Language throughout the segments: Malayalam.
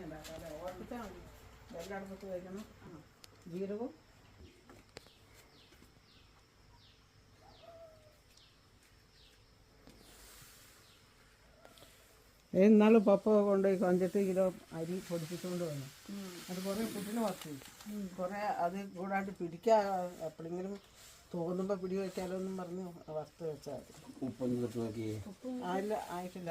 ചട്നി ഉണ്ടാക്കാം അല്ലേ ഓർപ്പിച്ചാൽ മതി വെള്ളം അടുപ്പത്ത് വയ്ക്കണം ജീരകവും ഇന്നാൾ പപ്പ കൊണ്ട് അഞ്ചെട്ട് കിലോ അരി പൊടിപ്പിച്ചുകൊണ്ട് വന്നു. അത് കുറേ പുട്ടിന് വസ്തു കുറേ അത് കൂടാണ്ട് പിടിക്കാ എപ്പോഴെങ്കിലും തോന്നുമ്പോൾ പിടി വയ്ക്കാലോ എന്നും പറഞ്ഞ് വറുത്ത് വെച്ചാൽ ഉപ്പൊന്നും ഉപ്പൊന്ന് ആയില്ല ആയിട്ടില്ല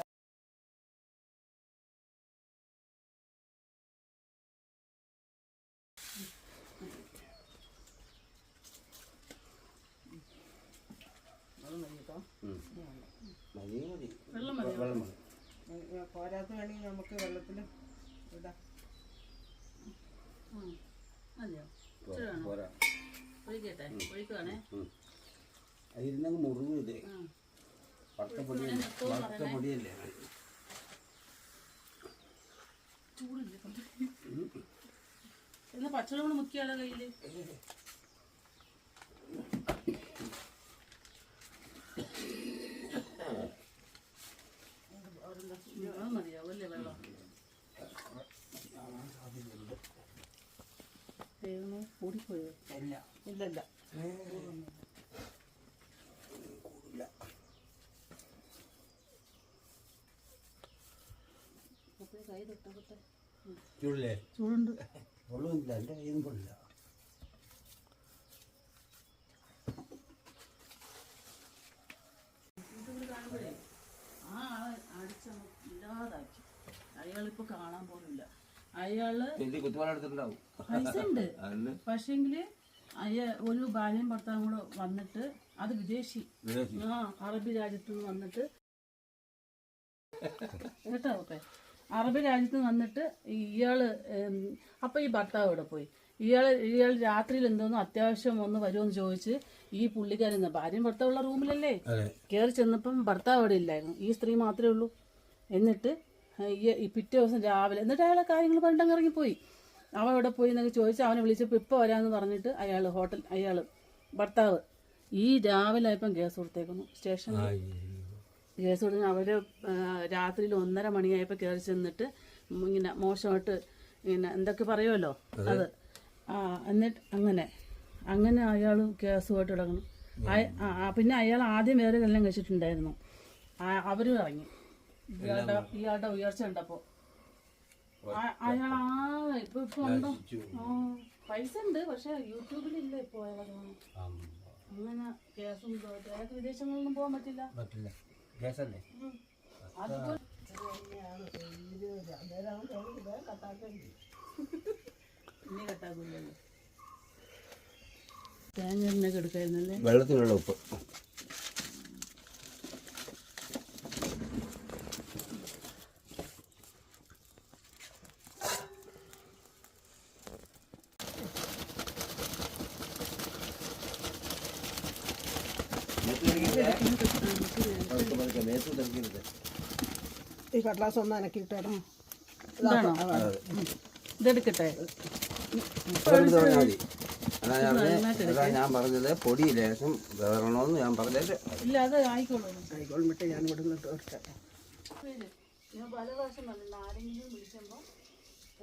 വെള്ളം മതി കേട്ടോ. മതി മതി. വെള്ളം വെള്ളം മതി. ഏ, ഏ, പോരാത്ത വേണമെങ്കിൽ നമുക്ക് വെള്ളത്തിൽ ഇടാം. മതിയോ? പോരാ, ഒഴിക്കട്ടെ? ഒഴിക്കുവാണേ? അതിരുന്നങ്ങ് മുറിവ് ഇത്. വറുത്ത പൊടിയല്ലേ? വറുത്ത പൊടിയല്ലേ? ചൂടില്ലേ? എന്നാ പച്ചവെള്ളം മുക്കിയാലോ കയ്യിൽ അത് മതിയാവും അല്ലേ വെള്ളം ദൈവമേ കൂടിപ്പോയോ ഇല്ല ഇല്ല ഇല്ല അപ്പൊ കൈ തൊട്ടപ്പത്തെ ചൂടില്ലേ? ചൂടുണ്ട്. എന്റെ കയ്യിൽ കൊള്ളില്ല. അയാളിപ്പോ കാണാൻ പോലുമില്ല. അയാൾ പൈസ ഉണ്ട്. പക്ഷെങ്കിൽ അയ ഒരു ഭാര്യയും ഭർത്താവും കൂടെ വന്നിട്ട് അത് വിദേശി. ആ അറബി രാജ്യത്ത് നിന്ന് വന്നിട്ട്. കേട്ടോ ഓക്കെ അറബി രാജ്യത്ത് നിന്ന് വന്നിട്ട് ഇയാൾ അപ്പൊ ഈ ഭർത്താവ് ഇവിടെ പോയി? ഇയാൾ ഇയാൾ രാത്രിയിൽ എന്തോന്നും അത്യാവശ്യം ഒന്ന് വരുമെന്ന് ചോദിച്ച് ഈ പുള്ളിക്കാരൻ ഭാര്യയും ഭർത്താവുള്ള റൂമിലല്ലേ? കയറി ചെന്നപ്പം ഭർത്താവ് അവിടെ ഇല്ലായിരുന്നു. ഈ സ്ത്രീ മാത്രമേ ഉള്ളൂ. എന്നിട്ട് ഈ- പിറ്റേ ദിവസം രാവിലെ. എന്നിട്ട് അയാളെ കാര്യങ്ങൾ പറഞ്ഞിട്ടങ്ങ് ഇറങ്ങിപ്പോയി. അവൻ ഇവിടെ പോയി എന്നൊക്കെ ചോദിച്ച് അവനെ വിളിച്ചപ്പോൾ ഇപ്പോൾ വരാമെന്ന് പറഞ്ഞിട്ട് അയാൾ ഹോട്ടൽ അയാൾ ഭർത്താവ് ഈ രാവിലെ ആയപ്പം കേസ് കൊടുത്തേക്കുന്നു. സ്റ്റേഷനിൽ ഗ്യാസ് കൊടുത്ത് അവർ രാത്രിയിൽ ഒന്നര മണിയായപ്പോൾ കയറി ചെന്നിട്ട് ഇങ്ങനെ മോശമായിട്ട് ഇങ്ങനെ എന്തൊക്കെ പറയുമല്ലോ അത്. ആ എന്നിട്ട് അങ്ങനെ അങ്ങനെ അയാൾ കേസുമായിട്ട് ഇടങ്ങണം പിന്നെ അയാൾ ആദ്യം വേറെ കല്യാണം കഴിച്ചിട്ടുണ്ടായിരുന്നു. അവരും ഇറങ്ങി. ഇയാളുടെ ഇയാളുടെ ഉയർച്ച ഉണ്ടപ്പോ ആ- അയാൾ ആ ഇപ്പൊ ഇപ്പൊ ഉണ്ടോ ആ പൈസ ഉണ്ട് പക്ഷെ യൂട്യൂബിലില്ല ഇപ്പൊ അയാളെ അങ്ങനെ കേസും അയാൾക്ക് വിദേശങ്ങളിലൊന്നും പോകാൻ പറ്റില്ല. പറ്റില്ല. കട്ടാക്കൂലല്ലോ. തേങ്ങ എടുക്കായിരുന്നല്ലേ? വെള്ളത്തിലുള്ള ഉപ്പ്. ഈ കടലാസ് ഒന്ന് ഇതാണോ? ഇതെടുക്കട്ടെ. അതാ ഞാൻ പറഞ്ഞത് അതാ ഞാൻ പറഞ്ഞത് പൊടി ലേശം വേറണമെന്ന് ഞാൻ പറഞ്ഞത് ഇല്ല അത് ആയിക്കോളും. ആയിക്കോളും വിട്ട് ഞാൻ ഇവിടെ നിന്ന് തീർച്ചയായിട്ടും ശരി. ഞാൻ പല പ്രാവശ്യം പറഞ്ഞില്ല ആരെങ്കിലും വിളിക്കുമ്പോൾ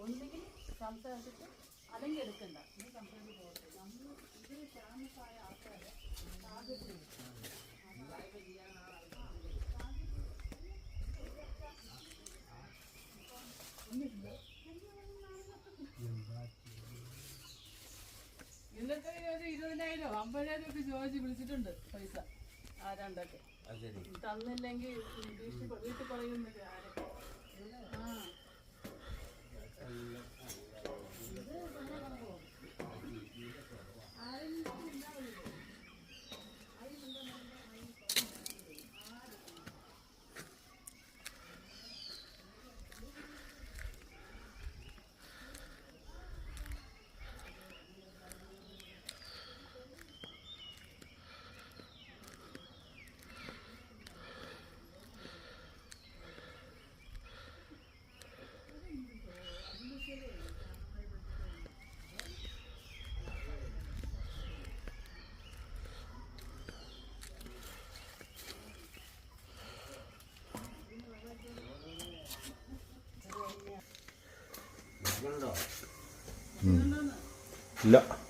ഒന്നുകിൽ സംസാരിച്ചിട്ട് അല്ലെങ്കിൽ എടുക്കണ്ട. നീ സംസാരിച്ച് പോകട്ടെ. നമ്മൾ ഇതിൽ ഫേമസായ ആൾക്കാരെ ടാർഗറ്റ് ഒക്കെ ചോദിച്ച് വിളിച്ചിട്ടുണ്ട് പൈസ. ആരാണ്ടൊക്കെ തന്നില്ലെങ്കിൽ വീട്ടിൽ വീട്ടിൽ ഉണ്ടോ ഇല്ല